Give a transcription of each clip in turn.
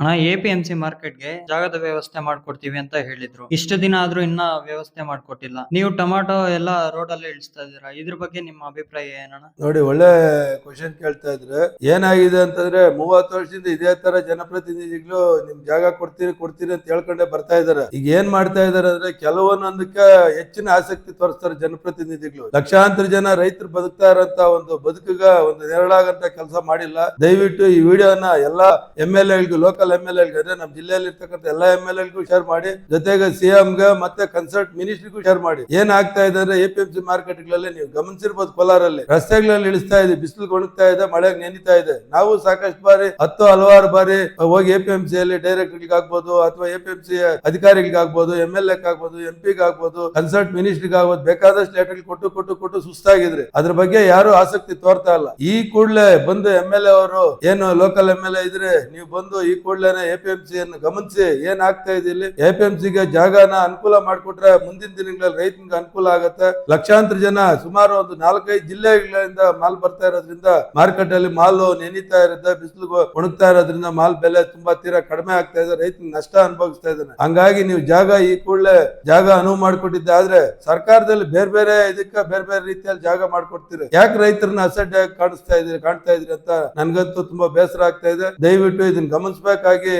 ಅಣ್ಣ A P M C ಮಾರ್ಕೆಟ್ಗೆ ಜಾಗದ ವ್ಯವಸ್ಥೆ ಮಾಡ್ಕೊಡ್ತೀವಿ ಅಂತ ಹೇಳಿದ್ರು. ಇಷ್ಟು ದಿನ ಆದ್ರೂ ಇನ್ನ ವ್ಯವಸ್ಥೆ ಮಾಡ್ಕೊಟ್ಟಿಲ್ಲ. ನೀವು ಟೊಮಾಟೊ ಎಲ್ಲ ರೋಡ್ ಅಲ್ಲಿ ಇಳಿಸ್ತಾ ಇದೀರಾ ಇದ್ರ ಬಗ್ಗೆ ನಿಮ್ಮ ಅಭಿಪ್ರಾಯ ಏನಣ್ಣ ನೋಡಿ, ಒಳ್ಳೆ ಕ್ವಶನ್ ಕೇಳ್ತಾ ಇದ್ರೆ, ಏನಾಗಿದೆ ಅಂತಂದ್ರೆ, ಮೂವತ್ತು ವರ್ಷದಿಂದ ಇದೇ ತರ ಜನಪ್ರತಿನಿಧಿಗಳು ನಿಮ್ ಜಾಗ ಕೊಡ್ತೀರಿ ಕೊಡ್ತೀರಿ ಅಂತ ಹೇಳ್ಕೊಂಡೆ ಬರ್ತಾ ಇದಾರೆ. ಈಗ ಏನ್ ಮಾಡ್ತಾ ಇದಾರೆ ಅಂದ್ರೆ ಕೆಲವೊಂದೊಂದಕ್ಕೆ ಹೆಚ್ಚಿನ ಆಸಕ್ತಿ ತೋರಿಸ್ತಾರೆ ಜನಪ್ರತಿನಿಧಿಗಳು. ಲಕ್ಷಾಂತರ ಜನ ರೈತರು ಬದುಕ್ತಾ ಇರೋಂತ ಒಂದು ಬದುಕಿಗ ಒಂದು ನೆರಳಾಗಂತ ಕೆಲಸ ಮಾಡಿಲ್ಲ. ದಯವಿಟ್ಟು ಈ ವಿಡಿಯೋನ ಎಲ್ಲಾ ಎಂ ಎಲ್ ಎಲ್ಗೂ ಲೋಕಲ್ ಎಂ ಎಲ್ ಎಲ್ಗೆ ಅಂದ್ರೆ ನಮ್ಮ ಜಿಲ್ಲೆಯಲ್ಲಿ ಇರ್ತಕ್ಕಂಥ ಎಲ್ಲಾ ಎಂ ಎಲ್ ಎಲ್ಗೂ ಶೇರ್ ಮಾಡಿ, ಜೊತೆಗೆ ಸಿಎಂ ಗೆ ಮತ್ತೆ ಕನ್ಸಲ್ಟ್ ಮಿನಿಸ್ಟ್ರಿಗೂ ಶೇರ್ ಮಾಡಿ. ಏನ್ ಆಗ್ತಾ ಇದೆ ಅಂದ್ರೆ ಎ ಪಿ ಎಂ ಸಿ ಮಾರ್ಕೆಟ್ಗಳಲ್ಲಿ ನೀವು ಗಮನಿಸಿರ್ಬೋದು ಕೋಲಾರಲ್ಲಿ. ರಸ್ತೆಗಳಲ್ಲಿ ಇಳಿಸ್ತಾ ಇದೆ ಬಿಸಿಲು ಒಣಗ್ತಾ ಇದೆ ಮಳೆ ನೆನಿತಾ ಇದೆ. ನಾವು ಸಾಕಷ್ಟು ಬಾರಿ, ಹತ್ತು ಹಲವಾರು ಬಾರಿ ಹೋಗಿ ಎ ಪಿ ಎಂ ಸಿ ಅಲ್ಲಿ ಡೈರೆಕ್ಟರ್ಗೆ ಆಗ್ಬೋದು ಅಥವಾ ಎ ಪಿ ಎಂ ಸಿ ಅಧಿಕಾರಿಗಳಿಗೆ ಆಗ್ಬೋದು ಎಂ ಎಲ್ ಎಕ್ ಆಗ್ಬೋದು ಎಂ ಪಿಗೆ ಆಗ್ಬೋದು ಕನ್ಸಲ್ಟ್ ಮಿನಿಸ್ಟ್ರಿಗೆ ಆಗ್ಬೋದು, ಬೇಕಾದಷ್ಟು ಲೆಟರ್ ಕೊಟ್ಟು ಕೊಟ್ಟು ಕೊಟ್ಟು ಸುಸ್ತಾಗಿದ್ರೆ ಅದ್ರ ಬಗ್ಗೆ ಯಾರು ಆಸಕ್ತಿ ತೋರ್ತಾ ಇಲ್ಲ. ಈ ಕೂಡಲೇ ಬಂದು ಎಂ ಎಲ್ ಎ ಅವರು ಏನು ಲೋಕಲ್ ಎಂ ಎಲ್ ಎ ಇದ್ರೆ ನೀವು ಬಂದು ಈ ಕೂಡಲೇ ಎ ಪಿ ಎಂ ಸಿ ಅನ್ನು ಗಮನಿಸಿ, ಏನಾಗ್ತಾ ಇದೆ ಇಲ್ಲಿ? ಎ ಪಿ ಎಂ ಸಿಗೆ ಜಾಗನ ಅನುಕೂಲ ಮಾಡ್ಕೊಟ್ರೆ ಮುಂದಿನ ದಿನಗಳಲ್ಲಿ ರೈತನಿಗೆ ಅನುಕೂಲ ಆಗತ್ತೆ. ಲಕ್ಷಾಂತರ ಜನ ಸುಮಾರು ಒಂದು ನಾಲ್ಕೈದು ಜಿಲ್ಲೆಗಳಿಂದ ಮಾಲ್ ಬರ್ತಾ ಇರೋದ್ರಿಂದ ಮಾರ್ಕೆಟ್ ಅಲ್ಲಿ ಮಾಲ್ ನೆನೀತಾ ಇರುತ್ತೆ ಬಿಸಿಲು ಒಣಗ್ತಾ ಇರೋದ್ರಿಂದ ಮಾಲ್ ಬೆಲೆ ತುಂಬಾ ತೀರಾ ಕಡಿಮೆ ಆಗ್ತಾ ಇದೆ, ರೈತನಿಗೆ ನಷ್ಟ ಅನುಭವಿಸ್ತಾ ಇದ್ದಾನೆ. ಹಂಗಾಗಿ ನೀವು ಜಾಗ ಈ ಕೂಡಲೇ ಜಾಗ ಅನುವು ಮಾಡಿಕೊಟ್ಟಿದ್ದೆ ಆದ್ರೆ ಸರ್ಕಾರದಲ್ಲಿ ಬೇರೆ ಬೇರೆ ಇದಕ್ಕೆ ಬೇರೆ ಬೇರೆ ರೀತಿಯಲ್ಲಿ ಜಾಗ ಮಾಡ್ಕೊಡ್ತೀರಿ. ಯಾಕೆ ರೈತರನ್ನ ಅಸಡ್ಡೆ ಕಾಣಿಸ್ತಾ ಇದ್ರಿ, ಕಾಣ್ತಾ ಇದ್ರಿ ಅಂತ ನನ್ಗಂತೂ ತುಂಬಾ ಬೇಸರ ಆಗ್ತಾ ಇದೆ. ದಯವಿಟ್ಟು ಇದನ್ನ ಗಮನಿಸಬೇಕಾಗಿ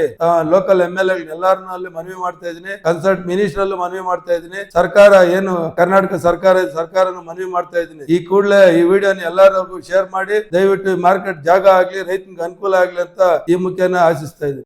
ಲೋಕಲ್ ಎಂ ಎಲ್ ಎಲ್ಲಾರನ್ನೂ ಅಲ್ಲಿ ಮನವಿ ಮಾಡ್ತಾ ಇದ್ದೀನಿ. ಕನ್ಸಲ್ಟ್ ಮಿನಿಸ್ಟರ್ ಅಲ್ಲೂ ಮನವಿ ಮಾಡ್ತಾ ಇದೀನಿ ಸರ್ಕಾರ ಏನು, ಕರ್ನಾಟಕ ಸರ್ಕಾರ, ಸರ್ಕಾರನ ಮನವಿ ಮಾಡ್ತಾ ಇದ್ದೀನಿ. ಈ ಕೂಡಲೇ ಈ ವಿಡಿಯೋನ ಎಲ್ಲರಿಗೂ ಶೇರ್ ಮಾಡಿ, ದಯವಿಟ್ಟು ಮಾರ್ಕೆಟ್ ಜಾಗ ಆಗ್ಲಿ, ರೈತನಿಗೆ ಅನುಕೂಲ ಆಗ್ಲಿ ಅಂತ ಈ ಮುಖ್ಯನ ಆಶಿಸ್ತಾ ಇದ್ದೀನಿ.